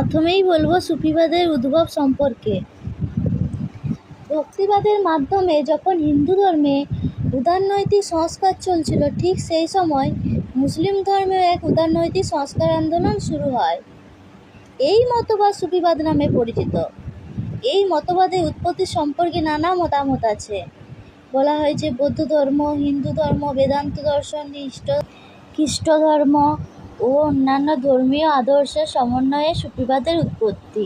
প্রথমেই বলব সুফিবাদের উদ্ভব সম্পর্কে। ভক্তিবাদের মাধ্যমে যখন হিন্দু ধর্মে উদারনৈতিক সংস্কার চলছিল, ঠিক সেই সময় মুসলিম ধর্মেও এক উদারনৈতিক সংস্কার আন্দোলন শুরু হয়। এই মতবাদ সুফিবাদ নামে পরিচিত। এই মতবাদের উৎপত্তি সম্পর্কে নানা মতামত আছে। বলা হয় যে, বৌদ্ধ ধর্ম, হিন্দু ধর্ম, বেদান্ত দর্শন খ্রিস্ট ধর্ম ও অন্যান্য ধর্মীয় আদর্শের সমন্বয়ে সুফিবাদের উৎপত্তি।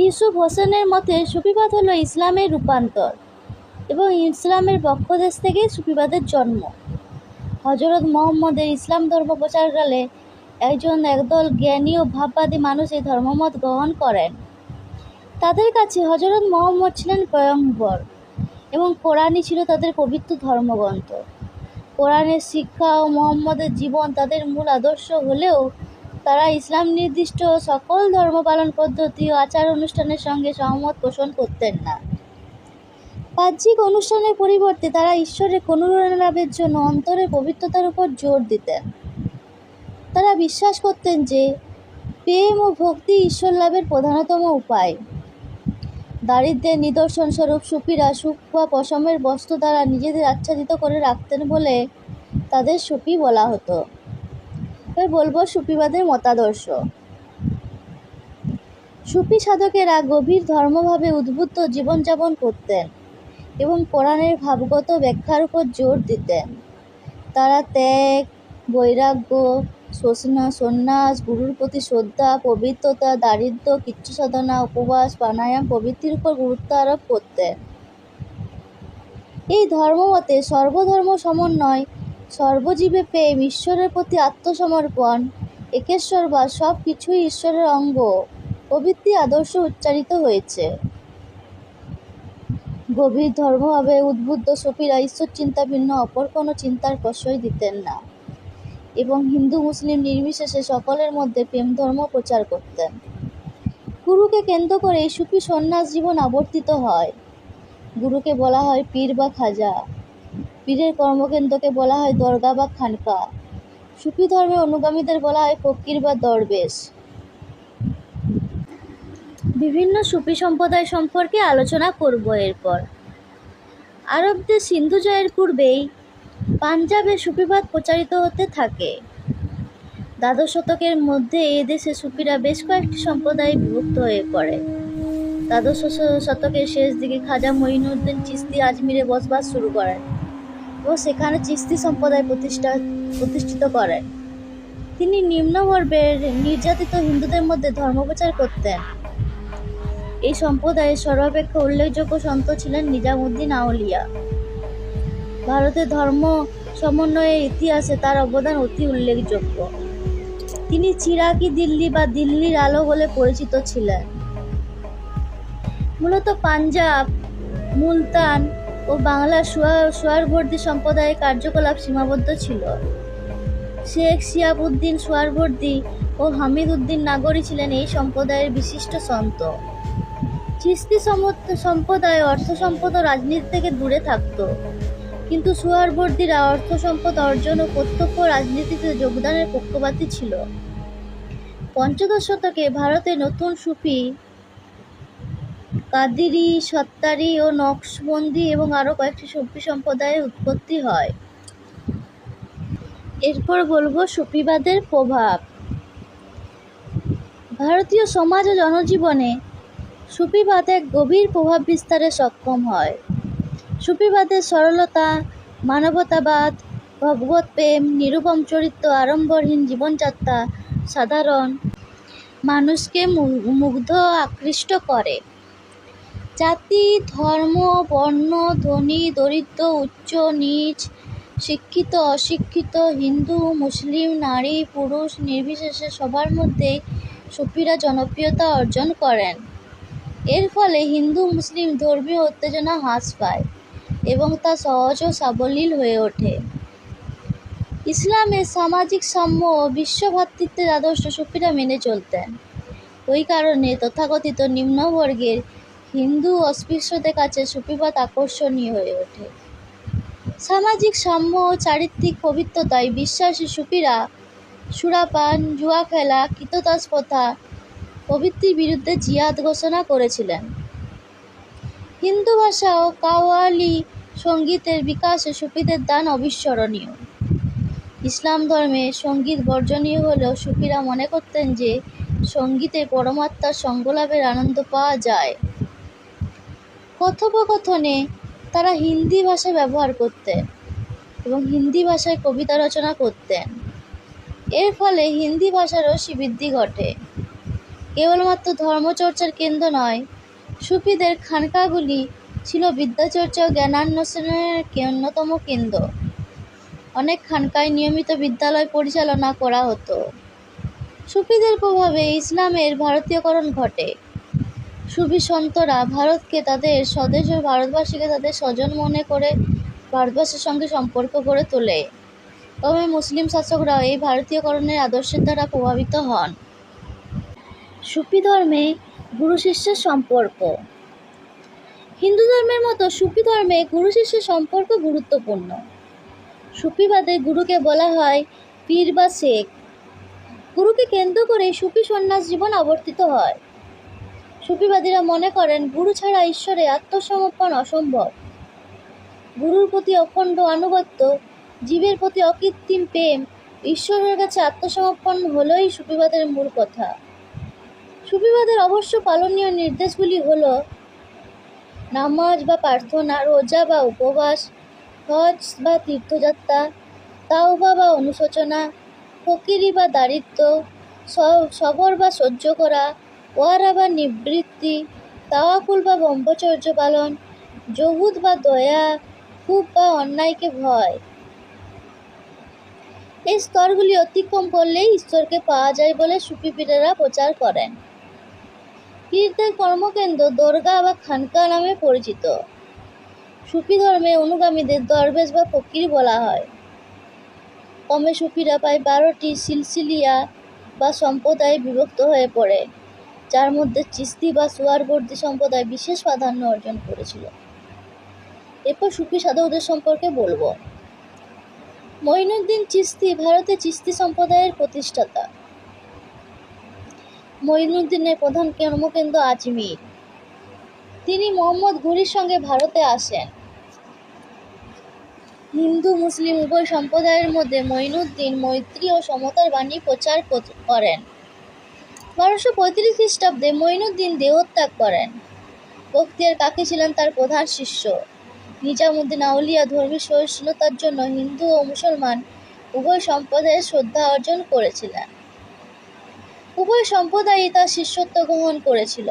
ইউসুফ হোসেনের মতে সুফিবাদ হলো ইসলামের রূপান্তর এবং ইসলামের পক্ষদেশ থেকে সুফিবাদের জন্ম। হজরত মোহাম্মদের ইসলাম ধর্ম প্রচারকালে একজন একদল জ্ঞানী ও ভাববাদী মানুষ এই ধর্মমত গ্রহণ করেন। তাদের কাছে হজরত মোহাম্মদ ছিলেন পয়ম্বর এবং কোরআনই ছিল তাদের পবিত্র ধর্মগ্রন্থ। কোরআনের শিক্ষা ও মোহাম্মদের জীবন তাদের মূল আদর্শ হলেও তারা ইসলাম নির্দিষ্ট সকল ধর্ম পালন পদ্ধতি ও আচার অনুষ্ঠানের সঙ্গে সহমত পোষণ করতেন না। বাহ্যিক অনুষ্ঠানের পরিবর্তে তারা ঈশ্বরের লাভের জন্য অন্তরের পবিত্রতার উপর জোর দিতেন। তারা বিশ্বাস করতেন যে প্রেম ও ভক্তি ঈশ্বর লাভের প্রধানতম উপায়। দারিদ্র্যের নিদর্শন স্বরূপ সুফিরা সুখ বা পশমের বস্ত্র দ্বারা নিজেদের আচ্ছাদিত করে রাখতেন বলে তাদের সুফি বলা হতো। এবার বলব সুফিবাদের মতাদর্শ। সুফি সাধকেরা গভীর ধর্মভাবে উদ্বুদ্ধ জীবনযাপন করতেন এবং কোরআনের ভাবগত ব্যাখ্যার উপর জোর দিতেন। তারা ত্যাগ, বৈরাগ্য সন্ন্যাস, গুরুর প্রতি শ্রদ্ধা, পবিত্রতা দারিদ্র কিচ্ছু সাধনা উপবাস, প্রাণায়াম প্রভৃতির উপর গুরুত্ব আরোপ করতেন এই ধর্মমতে সর্বধর্ম সমন্বয়, সর্বজীবে প্রেম ঈশ্বরের প্রতি আত্মসমর্পণ একেশ্বরবাদ সব কিছুই ঈশ্বরের অঙ্গ, প্রভৃতি আদর্শ উচ্চারিত হয়েছে। গভীর ধর্মভাবে উদ্বুদ্ধ সফিরা ঈশ্বর চিন্তা ভিন্ন অপর কোনো চিন্তার প্রশ্রয় দিতেন না। এবং হিন্দু মুসলিম নির্বিশেষে সকলের মধ্যে প্রেম ধর্ম প্রচার করতেন। গুরুকে কেন্দ্র করে সুফি সন্ন্যাস জীবন আবর্তিত হয়। গুরুকে বলা হয় পীর বা খাজা। পীরের কর্মকেন্দ্রকে বলা হয় দরগা বা খানকা। সুফি ধর্মের অনুগামীদের বলা হয় ফকির বা দরবেশ। বিভিন্ন সুফি সম্প্রদায় সম্পর্কে আলোচনা করব এরপর। আরবদের সিন্ধু জয়ের পূর্বেই পাঞ্জাবে সুফিবাদ প্রচারিত হতে থাকে। দ্বাদশ শতকের মধ্যে এ দেশে সুফিরা বেশ কয়েকটি সম্প্রদায়ে বিভক্ত হয়ে পড়ে। দ্বাদশ শতকের শেষ দিকে খাজা মঈনুদ্দিন চিস্তি আজমিরে বসবাস শুরু করেন ও সেখানে চিস্তি সম্প্রদায় প্রতিষ্ঠা, প্রতিষ্ঠিত করেন। তিনি নিম্নবর্গের নির্যাতিত হিন্দুদের মধ্যে ধর্মপ্রচার করতেন। এই সম্প্রদায়ের সর্বাপেক্ষা উল্লেখযোগ্য সন্ত ছিলেন নিজামুদ্দিন আউলিয়া। ভারতের ধর্ম সমন্বয়ের ইতিহাসে তার অবদান অতি উল্লেখযোগ্য। তিনি চিরাকি দিল্লি বা দিল্লির আলো বলে পরিচিত ছিলেন। মূলত পাঞ্জাব, মুলতান ও সোয়ার সোয়ারবর্দী সম্প্রদায়ের কার্যকলাপ সীমাবদ্ধ ছিল। শেখ শিয়াবুদ্দিন সোয়ারবর্দী ও হামিদ উদ্দিন নাগরী ছিলেন এই সম্প্রদায়ের বিশিষ্ট সন্ত। চিস্তি সম্প্রদায় অর্থ সম্পদ ও রাজনীতি থেকে দূরে থাকত। কিন্তু সুয়ারবর্দীরা অর্থ সম্পদ অর্জন ও প্রত্যক্ষ রাজনীতিতে যোগদানের পক্ষপাতী ছিল। পঞ্চদশ শতকে ভারতে নতুন সুফি কাদিরি, সত্তারি ও নকশবন্দি এবং আরও কয়েকটি সুফি সম্প্রদায়ের উৎপত্তি হয়। এরপর বলব সুফিবাদের প্রভাব। ভারতীয় সমাজ ও জনজীবনে সুফিবাদ এক গভীর প্রভাব বিস্তারে সক্ষম হয়। সুফিবাদের সরলতা, মানবতাবাদ, ভগবত প্রেম, নিরুপম চরিত্র, আড়ম্বরহীন জীবনযাত্রা, সাধারণ মানুষকে মুগ্ধ আকৃষ্ট করে। জাতি, ধর্ম, বর্ণ ধনী দরিদ্র, উচ্চ, নীচ, শিক্ষিত, অশিক্ষিত, হিন্দু, মুসলিম, নারী, পুরুষ, নির্বিশেষে সবার মধ্যেই সুফিরা জনপ্রিয়তা অর্জন করেন। এর ফলে হিন্দু, মুসলিম ধর্মীয় উত্তেজনা হ্রাস পায়। এবং তা সহজ ও সাবলীল হয়ে ওঠে। ইসলামের সামাজিক সাম্য ও বিশ্বভ্রাতৃত্বের আদর্শ সুফিরা মেনে চলতেন। ওই কারণে তথাকথিত নিম্নবর্গের হিন্দু অস্পৃশ্যদের কাছে সুফিবাদ আকর্ষণীয় হয়ে ওঠে। সামাজিক সাম্য ও চারিত্রিক পবিত্রতায় বিশ্বাসী সুফিরা সুরাপান, জুয়া খেলা কীতদাস প্রথা প্রভৃতির বিরুদ্ধে জিহাদ ঘোষণা করেছিলেন। হিন্দু ভাষা ও কাওয়ালি সঙ্গীতের বিকাশে সুফিদের দান অবিস্মরণীয়। ইসলাম ধর্মে সংগীত বর্জনীয় হলেও সুফিরা মনে করতেন যে সঙ্গীতে পরমাত্মার সঙ্গলাভের আনন্দ পাওয়া যায়। কথোপকথনে তারা হিন্দি ভাষা ব্যবহার করতেন এবং হিন্দি ভাষায় কবিতা রচনা করতেন। এর ফলে হিন্দি ভাষারও শ্রীবৃদ্ধি ঘটে। কেবলমাত্র ধর্মচর্চার কেন্দ্র নয়, সুফিদের খানকাগুলি ছিল বিদ্যাচর্চা ও জ্ঞানান্বেষণের অন্যতম কেন্দ্র। অনেক খানকায় নিয়মিত বিদ্যালয় পরিচালনা করা হতো। সুফিদের প্রভাবে ইসলামের ভারতীয়করণ ঘটে। সুফি সন্তরা ভারতকে তাদের স্বদেশ ও ভারতবাসীকে তাদের স্বজন মনে করে ভারতবর্ষের সঙ্গে সম্পর্ক গড়ে তোলে। তবে মুসলিম শাসকরাও এই ভারতীয়করণের আদর্শের দ্বারা প্রভাবিত হন। সুফি ধর্মে গুরু শিষ্যের সম্পর্ক। হিন্দু ধর্মের মতো সুফি ধর্মে গুরু শিষ্যের সম্পর্ক গুরুত্বপূর্ণ। সুফিবাদে গুরুকে বলা হয় পীর বা শেখ। গুরুকে কেন্দ্র করে সুফি সন্ন্যাস জীবন আবর্তিত হয়। সুফিবাদীরা মনে করেন, গুরু ছাড়া ঈশ্বরে আত্মসমর্পণ অসম্ভব। গুরুর প্রতি অখণ্ড আনুগত্য, জীবের প্রতি অকৃত্রিম প্রেম, ঈশ্বরের কাছে আত্মসমর্পণ হলোই সুফিবাদের মূল কথা। সুফিবাদের অবশ্য পালনীয় নির্দেশগুলি হল নামাজ বা প্রার্থনা, রোজা বা উপবাস, হজ বা তীর্থযাত্রা, তাওবা বা অনুশোচনা, ফকিরি বা দারিদ্র সবর বা সহ্য করা, ওয়ারা বা নিবৃত্তি তাওয়াকুল বা ব্রহ্মচর্য পালন জহুদ বা দয়া, খুব বা অন্যায়কে ভয়। এই স্তরগুলি অতিক্রম করলেই ঈশ্বরকে পাওয়া যায় বলে সুফিপীরেরা প্রচার করেন। পীরদের কর্মকেন্দ্র দরগা বা খানকা নামে পরিচিত। সুফি ধর্মে অনুগামীদের দরবেশ বা ফকির বলা হয়। কমে সুফিরা প্রায় বারোটি সিলসিলিয়া বা সম্প্রদায়ে বিভক্ত হয়ে পড়ে, যার মধ্যে চিস্তি বা সুয়ারবর্দী সম্প্রদায় বিশেষ প্রাধান্য অর্জন করেছিল। এরপর সুফি সাধকদের সম্পর্কে বলব। মঈনুদ্দিন চিস্তি ভারতে চিস্তি সম্প্রদায়ের প্রতিষ্ঠাতা। মঈনুদ্দিনের প্রধান কর্মকেন্দ্র আজমির। তিনি মোহাম্মদ ঘুরির সঙ্গে ভারতে আসেন। হিন্দু, মুসলিম উভয় সম্প্রদায়ের মধ্যে মঈনুদ্দিন মৈত্রী ও সমতার বাণী প্রচার করেন। বারোশো পঁয়ত্রিশ খ্রিস্টাব্দে মঈনুদ্দিন দেহত্যাগ করেন। বখতিয়ার কাকি ছিলেন তার প্রধান শিষ্য? নিজামুদ্দিন আউলিয়া ধর্মী সহিষ্ণুতার জন্য হিন্দু ও মুসলমান উভয় সম্প্রদায়ের শ্রদ্ধা অর্জন করেছিলেন। উভয় সম্প্রদায়ই তার শিষ্যত্ব গ্রহণ করেছিল।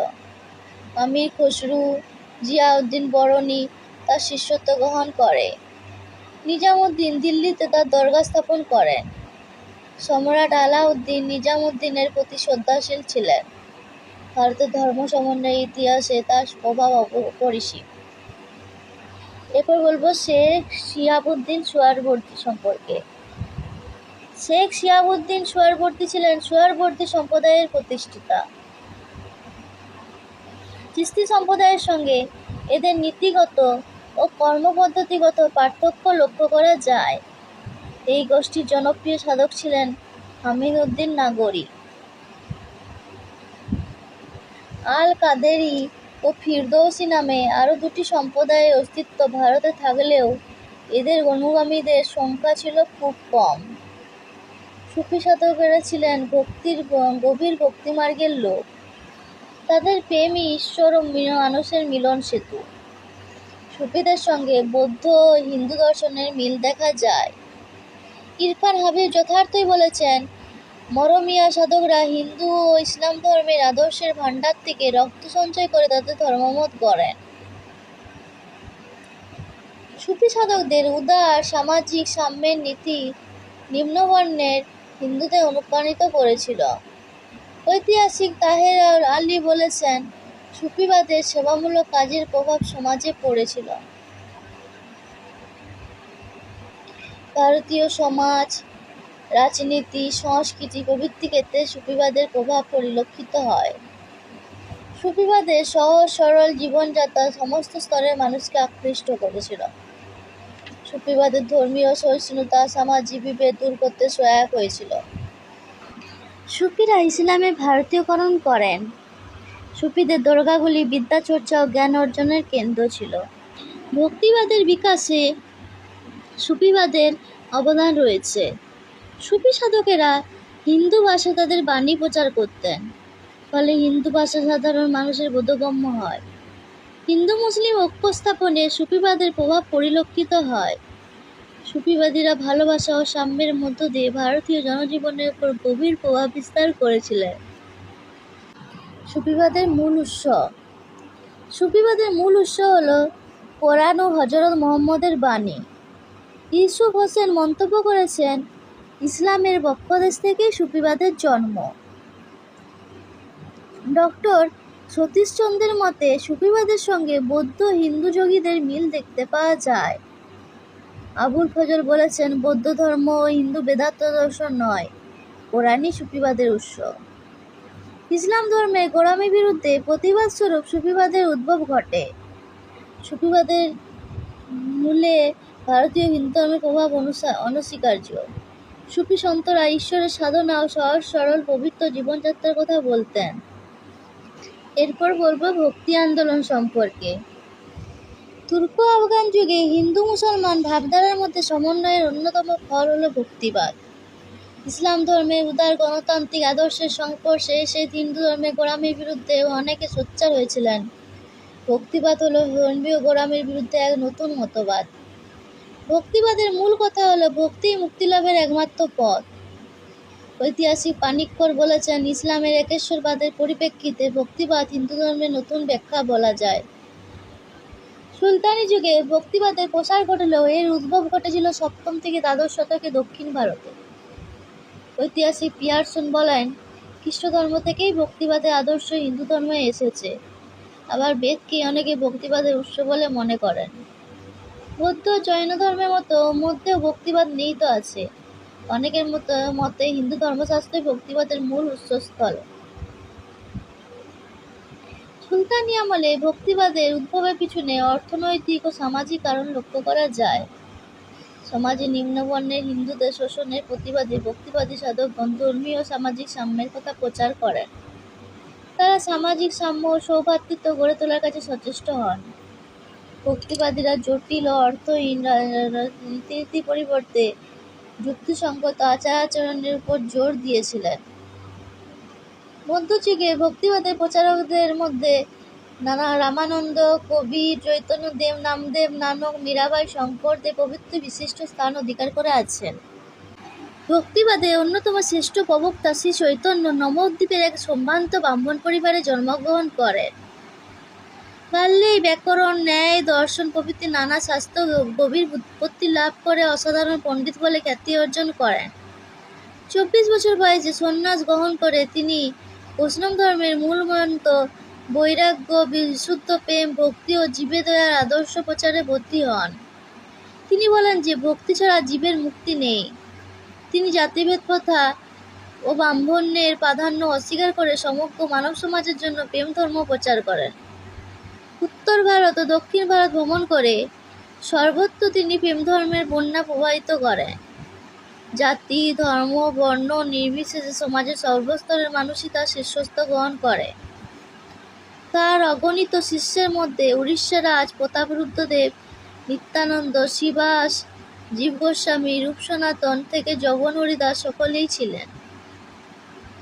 আমির খসরু, জিয়াউদ্দিন বরণী তার শিষ্যত্ব গ্রহণ করে। নিজামুদ্দিন দিল্লিতে তার দরগা স্থাপন করেন। সম্রাট আলাউদ্দিন নিজামুদ্দিনের প্রতি শ্রদ্ধাশীল ছিলেন। ভারতের ধর্ম সমন্বয়ের ইতিহাসে তার প্রভাব অপরিসীম। এরপর বলব শেখ শিহাবুদ্দিন সোয়ারবর্দী সম্পর্কে। শেখ শিহাবুদ্দিন সোয়ারবর্দী ছিলেন সোয়ারবর্দী সম্প্রদায়ের প্রতিষ্ঠিতা। চিস্তি সম্প্রদায়ের সঙ্গে এদের নীতিগত ও কর্মপদ্ধতিগত পার্থক্য লক্ষ্য করা যায়। এই গোষ্ঠীর জনপ্রিয় সাধক ছিলেন হামিদউদ্দিন নাগরী। আল কাদেরি ও ফিরদৌসি নামে আরও দুটি সম্প্রদায়ের অস্তিত্ব ভারতে থাকলেও এদের অনুগামীদের সংখ্যা ছিল খুব কম। সুফি সাধকেরা ছিলেন ভক্তির গভীর ভক্তিমার্গের লোক। তাদের প্রেমই ঈশ্বর ও মানুষের মিলন সেতু। সুফিদের সঙ্গে বৌদ্ধ ও হিন্দু দর্শনের মিল দেখা যায়। ইরফান হাবিব যথার্থই বলেছেন, মরমিয়া সাধকরা হিন্দু ও ইসলাম ধর্মের আদর্শের ভাণ্ডার থেকে রক্ত সঞ্চয় করে তাদের ধর্মমত গড়েন। সুফি সাধকদের উদার সামাজিক সাম্যের নীতি নিম্নবর্ণের হিন্দুদের অনুপ্রাণিত করেছিল। ঐতিহাসিক তাহের আলী বলেছেন, সুফিবাদের সেবামূলক কাজের প্রভাব সমাজে পড়েছিল। ভারতীয় সমাজ, রাজনীতি, সংস্কৃতি প্রভৃতি ক্ষেত্রে সুফিবাদের প্রভাব পরিলক্ষিত হয়। সুফিবাদের সহজ সরল জীবনযাত্রা সমস্ত স্তরের মানুষকে আকৃষ্ট করেছিল। সুফিবাদের ধর্মীয় সহিষ্ণুতা, সামাজিক বিভেদ দূর করতে সহায়ক হয়েছিল। সুফিরা ইসলামে ভারতীয়করণ করেন। সুফিদের দরগাগুলি বিদ্যাচর্চা ও জ্ঞান অর্জনের কেন্দ্র ছিল। ভক্তিবাদের বিকাশে সুফিবাদের অবদান রয়েছে। সুফি সাধকেরা হিন্দু ভাষায় তাদের বাণী প্রচার করতেন, ফলে হিন্দু ভাষা সাধারণ মানুষের বোধগম্য হয়। হিন্দু মুসলিম ঐক্য স্থাপনে সুফিবাদের প্রভাব পরিলক্ষিত হয়। সুফিবাদীরা ভালোবাসা ও সাম্যের মধ্য দিয়ে ভারতীয় জনজীবনের উপর গভীর প্রভাব বিস্তার করেছিলেন। সুফিবাদের মূল উৎস। সুফিবাদের মূল উৎস হল কোরআন ও হজরত মোহাম্মদের বাণী। ইউসুফ হোসেন মন্তব্য করেছেন, ইসলামের বক্ষদেশ থেকেই সুফিবাদের জন্ম। ডক্টর সতীশচন্দ্রের মতে সুফিবাদের সঙ্গে বৌদ্ধ হিন্দু যোগীদের মিল দেখতে পাওয়া যায়। আবুল ফজল বলেছেন, বৌদ্ধ ধর্ম ও হিন্দু বেদান্ত দর্শন নয়, কোরআনই সুফিবাদের উৎস। ইসলাম ধর্মে গোড়ামির বিরুদ্ধে প্রতিবাদ স্বরূপ সুফিবাদের উদ্ভব ঘটে। সুফিবাদের মূলে ভারতীয় হিন্দু ধর্মের প্রভাব অনুসা- অনস্বীকার্য। সুফি সন্তরা ঈশ্বরের সাধনা ও সহজ সরল পবিত্র জীবনযাত্রার কথা বলতেন। এরপর বলব ভক্তি আন্দোলন সম্পর্কে। তুর্ক আফগান যুগে হিন্দু মুসলমান ভাবধারার মধ্যে সমন্বয়ের অন্যতম ফল হলো ভক্তিবাদ। ইসলাম ধর্মের উদার গণতান্ত্রিক আদর্শের সংস্পর্শে এসে হিন্দু ধর্মের গোড়ামির বিরুদ্ধে অনেকে সোচ্চার হয়েছিলেন। ভক্তিবাদ হলো ধর্মীয় গোড়ামির বিরুদ্ধে এক নতুন মতবাদ। ভক্তিবাদের মূল কথা হলো ভক্তি মুক্তিলাভের একমাত্র পথ। ঐতিহাসিক পানিক্কর বলেছেন, ইসলামের একেশ্বরবাদের পরিপ্রেক্ষিতে ভক্তিবাদ হিন্দু ধর্মের নতুন ব্যাখ্যা বলা যায়। সুলতানি যুগে ভক্তিবাদের প্রসার ঘটলেও এর উদ্ভব ঘটেছিল সপ্তম থেকে দ্বাদশ শতকে দক্ষিণ ভারতে। ঐতিহাসিক পিয়ারসন বলেন, খ্রিস্ট ধর্ম থেকেই ভক্তিবাদের আদর্শ হিন্দু ধর্মে এসেছে। আবার বেদকে অনেকে ভক্তিবাদের উৎস বলে মনে করেন। বৌদ্ধ জৈন ধর্মের মতো মধ্যেও ভক্তিবাদ নিহিত আছে। অনেকের মতো হিন্দু ধর্মশাস্ত্রে ভক্তিবাদের মূল উৎসস্থল। সুলতানি আমলে ভক্তিবাদের উদ্ভবের পিছনে অর্থনৈতিক ও সামাজিক কারণ লক্ষ্য করা যায়। সমাজে নিম্নবর্ণের হিন্দুদের শোষণের প্রতিবাদে ভক্তিবাদী সাধকগণ ধর্মীয় সামাজিক সাম্যের কথা প্রচার করেন। তারা সামাজিক সাম্য ও সৌভ্রাতৃত্ব গড়ে তোলার কাছে সচেষ্ট হন। ভক্তিবাদীরা জটিল ও অর্থহীন রীতিনীতি পরিবর্তে যুক্তিসঙ্গত আচার আচরণের উপর জোর দিয়েছিলেন। মধ্যযুগে ভক্তিবাদের প্রচারকদের মধ্যে নানা রামানন্দ কবির চৈতন্যদেব নামদেব, নানক, মীরাবাই শঙ্করদেব প্রভৃতি বিশিষ্ট স্থান অধিকার করে আছেন। ভক্তিবাদে অন্যতম শ্রেষ্ঠ প্রবক্তা শ্রী চৈতন্য নবদ্বীপের এক সম্ভ্রান্ত ব্রাহ্মণ পরিবারে জন্মগ্রহণ করেন। বাল্যেই ব্যাকরণ, ন্যায়, দর্শন, প্রভৃতি নানা স্বাস্থ্য গভীর উৎপত্তি লাভ করে অসাধারণ পণ্ডিত বলে খ্যাতি অর্জন করেন। চব্বিশ বছর বয়সে সন্ন্যাস গ্রহণ করে তিনি বৈষ্ণব ধর্মের মূল মন্ত্র, বৈরাগ্য, বিশুদ্ধ প্রেম, ভক্তি ও জীবে দয়ার আদর্শ প্রচারে ভর্তি হন। তিনি বলেন যে, ভক্তি ছাড়া জীবের মুক্তি নেই। তিনি জাতিভেদ প্রথা ও ব্রাহ্মণ্যের প্রাধান্য অস্বীকার করে সমগ্র মানব সমাজের জন্য প্রেম ধর্ম প্রচার করেন। উত্তর ভারত ও দক্ষিণ ভারত ভ্রমণ করে সর্বত্র তিনি প্রেম ধর্মের বন্যা প্রবাহিত করেন। জাতি, ধর্ম, বর্ণ নির্বিশেষে সমাজের সর্বস্তরের মানুষই তার শীর্ষস্থ গ্রহণ করে। তার অগণিত শিষ্যের মধ্যে উড়িষ্যার রাজ প্রতাপরুদ্রদেব, নিত্যানন্দ, শিবাস জীব গোস্বামী রূপ সনাতন থেকে জগন হরিদাস সকলেই ছিলেন।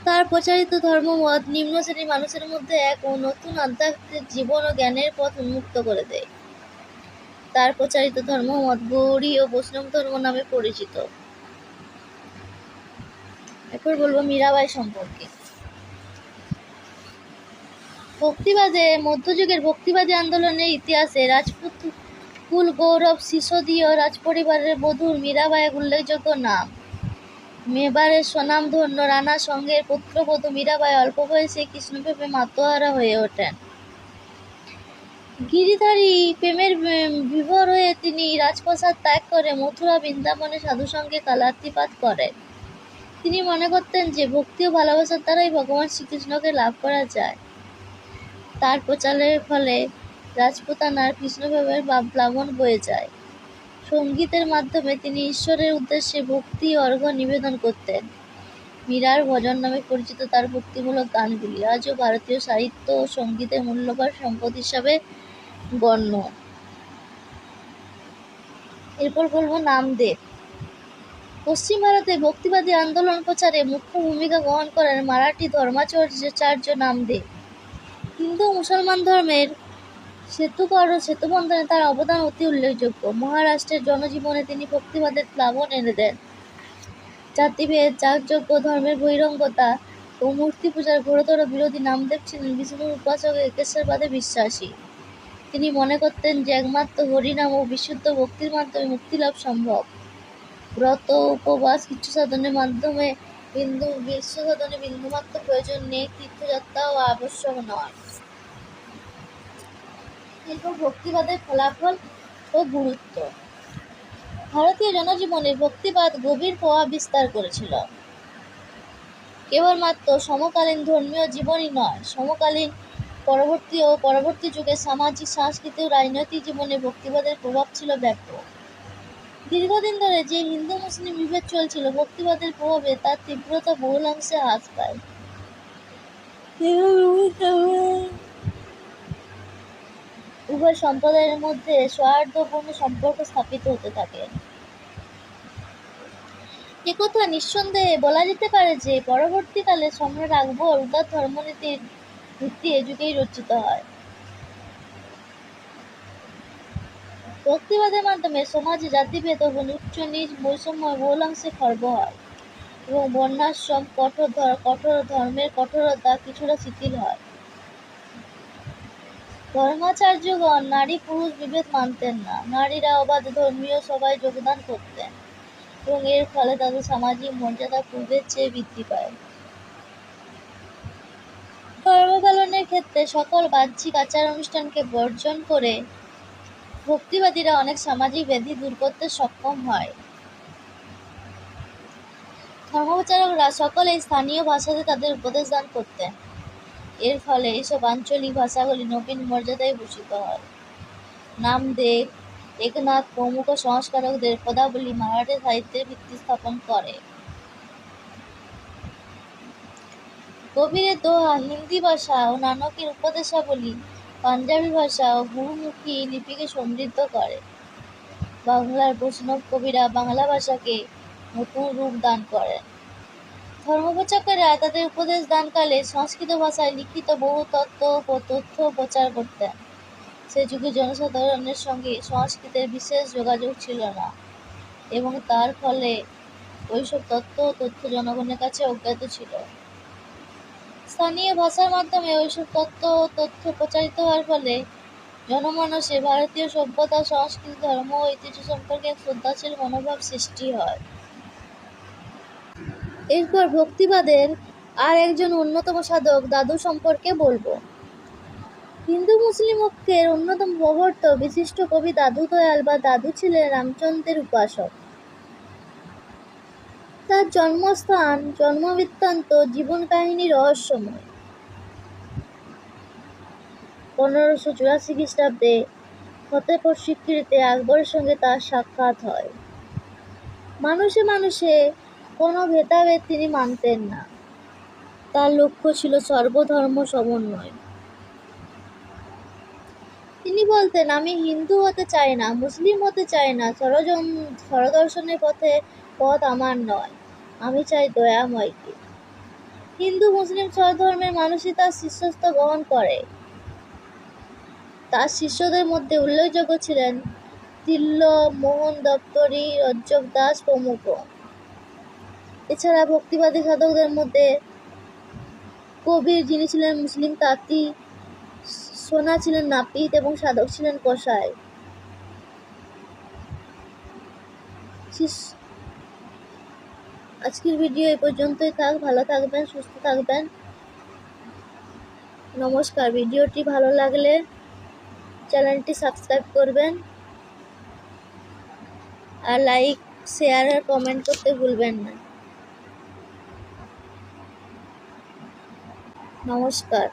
তার প্রচারিত ধর্মমত নিম্ন শ্রেণির মানুষের মধ্যে এক ও নতুন আধ্যাত্মিক জীবন ও জ্ঞানের পথ উন্মুক্ত করে দেয়। তার প্রচারিত ধর্মমত গৌরী ও বৈষ্ণব ধর্ম নামে পরিচিত। এরপর বলব মীরাবাই সম্পর্কে। ভক্তিবাদে, মধ্যযুগের ভক্তিবাদী আন্দোলনের ইতিহাসে রাজপুত কুল গৌরব, সিসোদীয় রাজপরিবারের বধূর মীরাবাই উল্লেখযোগ্য নাম। মেবারের স্বনামধন্য রানা সঙ্গের পুত্রবধূ মীরাবাই অল্প বয়সে কৃষ্ণপ্রেমে মাতোহারা হয়ে ওঠেন। গিরিধারী প্রেমের বিভোর হয়ে তিনি রাজপ্রাসাদ ত্যাগ করে মথুরা, বৃন্দাবনে সাধুসঙ্গে কালাতিপাত করেন তিনি মনে করতেন যে ভক্তি ও ভালোবাসার দ্বারাই ভগবান শ্রীকৃষ্ণকে লাভ করা যায়। তার প্রচারের ফলে রাজপুতানার কৃষ্ণপ্রেমের বা- প্লাবন বয়ে যায়। সঙ্গীতের মাধ্যমে তিনি ঈশ্বরের উদ্দেশ্যে ভক্তি, অর্ঘ্য নিবেদন করতেন। মীরার ভজন নামে পরিচিত তার ভক্তিমূলক গানগুলি আজও ভারতীয় সাহিত্য ও সঙ্গীতের মূল্যবান সম্পদ হিসাবে গণ্য। এরপর বলব নামদেব। পশ্চিম ভারতে ভক্তিবাদী আন্দোলন প্রচারে মুখ্য ভূমিকা গ্রহণ করেন মারাঠি ধর্মাচার্য নামদেব। হিন্দু মুসলমান ধর্মের সেতুকর ও সেতুবন্ধনে তার অবদান অতি উল্লেখযোগ্য। মহারাষ্ট্রের জনজীবনে তিনি ভক্তিবাদের প্লাবন এনে দেন। জাতিভেদ যাগযজ্ঞ ধর্মের বহিরঙ্গতা ও মূর্তি পূজার ঘোরতর বিরোধী নামদেব ছিলেন বিষ্ণুর উপাসক একেশ্বরবাদে বিশ্বাসী। তিনি মনে করতেন যে একমাত্র হরিনাম ও বিশুদ্ধ ভক্তির মাধ্যমে মুক্তিলাভ সম্ভব। ব্রত, উপবাস কিছু সাধনের মাধ্যমে বিন্দু বিশ্ব সাধনে বিন্দুমাত্র প্রয়োজন নেই, তীর্থযাত্রাও আবশ্যক নয়। এরপর ভক্তিবাদের ফলাফল ও গুরুত্ব। ভারতীয় জনজীবনে ভক্তিবাদ গভীর প্রভাব বিস্তার করেছিল। কেবলমাত্র সমকালীন ধর্মীয় জীবনই নয়, সমকালীন পরবর্তী ও পরবর্তী যুগে সামাজিক, সাংস্কৃতিক রাজনৈতিক জীবনে ভক্তিবাদের প্রভাব ছিল ব্যাপক। দীর্ঘদিন ধরে যে হিন্দু মুসলিম বিভেদ চলছিল, ভক্তিবাদের প্রভাবে তার তীব্রতা বহুলাংশে হ্রাস পায়। উভয় সম্প্রদায়ের মধ্যে সৌহার্দ্যপূর্ণ সম্পর্ক স্থাপিত হতে থাকে। একথা নিঃসন্দেহে বলা যেতে পারে যে, পরবর্তীকালে সম্রাট আকবর উদার ধর্মনীতির ভিত্তি যুগেই রচিত হয়। ভক্তিবাদের মাধ্যমে সমাজে জাতিভেদ ও উচ্চ নিচ বৈষম্য বহুলাংশে খর্ব হয় এবং বর্ণাশ্রম কঠোর কঠোর ধর্মের কঠোরতা কিছুটা শিথিল হয়। ধর্মাচার্যগণ নারী পুরুষ বিভেদ মানতেন না। নারীরা অবাধ ধর্মীয় সভায় যোগদান করতেন এবং এর ফলে তাদের সামাজিক মর্যাদা পূর্বের চেয়ে বৃদ্ধি পায়। ধর্ম পালনের ক্ষেত্রে সকল বাহ্যিক আচার অনুষ্ঠানকে বর্জন করে ভক্তিবাদীরা অনেক সামাজিক ব্যাধি দূর করতে সক্ষম হয়। ধর্মপ্রচারকরা সকলেই স্থানীয় ভাষাতে তাদের উপদেশ দান করতেন। এর ফলে এসব আঞ্চলিক ভাষাগুলি নবীন মর্যাদায় ভূষিত হয়। নামদেব, একনাথ প্রমুখ সংস্কারকদের পদাবলী মারাঠি সাহিত্যের ভিত্তি স্থাপন করে। কবিরের দোহা, হিন্দি ভাষা ও নানকের উপদেশাবলী, পাঞ্জাবি ভাষা ও গুরুমুখী লিপিকে সমৃদ্ধ করে। বাংলার বৈষ্ণব কবিরা বাংলা ভাষাকে নতুন রূপ দান করেন। ধর্মপ্রচারকেরা তাদের উপদেশ দানকালে সংস্কৃত ভাষায় লিখিত বহু তত্ত্ব ও তথ্য প্রচার করতেন। সে যুগে জনসাধারণের সঙ্গে সংস্কৃতের বিশেষ যোগাযোগ ছিল না এবং তার ফলে ওইসব তত্ত্ব তথ্য জনগণের কাছে অজ্ঞাত ছিল। স্থানীয় ভাষার মাধ্যমে ওইসব তত্ত্ব ও তথ্য প্রচারিত হওয়ার ফলে জনমানসে ভারতীয় সভ্যতা, সংস্কৃতি, ধর্ম ও ঐতিহ্য সম্পর্কে শ্রদ্ধাশীল মনোভাব সৃষ্টি হয়। এরপর ভক্তিবাদের আর একজন অন্যতম সাধক দাদু সম্পর্কে বলব। হিন্দু মুসলিম ঐক্যের অন্যতম প্রবর্তক বিশিষ্ট কবি দাদু দয়াল বা দাদু ছিলেন রামচন্দ্রের উপাসক। তার জন্মস্থান, জন্মবৃত্তান্ত, জীবন কাহিনী রহস্যময়। পনেরোশো চুরাশি খ্রিস্টাব্দে ফতেপুর সিক্রিতে আকবরের সঙ্গে তার সাক্ষাৎ হয়। মানুষে মানুষে কোনো ভেদাভেদ তিনি মানতেন না। তার লক্ষ্য ছিল সর্বধর্ম সমন্বয়। তিনি বলতেন, আমি হিন্দু হতে চাই না, মুসলিম হতে চাই না সরজন সরদর্শনের পথে, পথ আমার নয়। আমি চাই দয়াময়কে। হিন্দু, মুসলিম সরধর্মের মানুষই তার শিষ্যত্ব গ্রহণ করে। তার শিষ্যদের মধ্যে উল্লেখযোগ্য ছিলেন তিল্ল মোহন দপ্তরি, রজ্জব দাস প্রমুখ। এছাড়া ভক্তিবাদী সাধকদের মধ্যে কবির যিনি ছিলেন মুসলিম, তাঁতি সোনা ছিলেন নাপিত এবং সাধক ছিলেন শিস- আজকের ভিডিও এই পর্যন্তই থাক, ভালো থাকবেন, সুস্থ থাকবেন। নমস্কার, ভিডিওটি ভালো লাগলে চ্যানেলটি সাবস্ক্রাইব করবেন আর লাইক, শেয়ার আর কমেন্ট করতে ভুলবেন না। নমস্কার।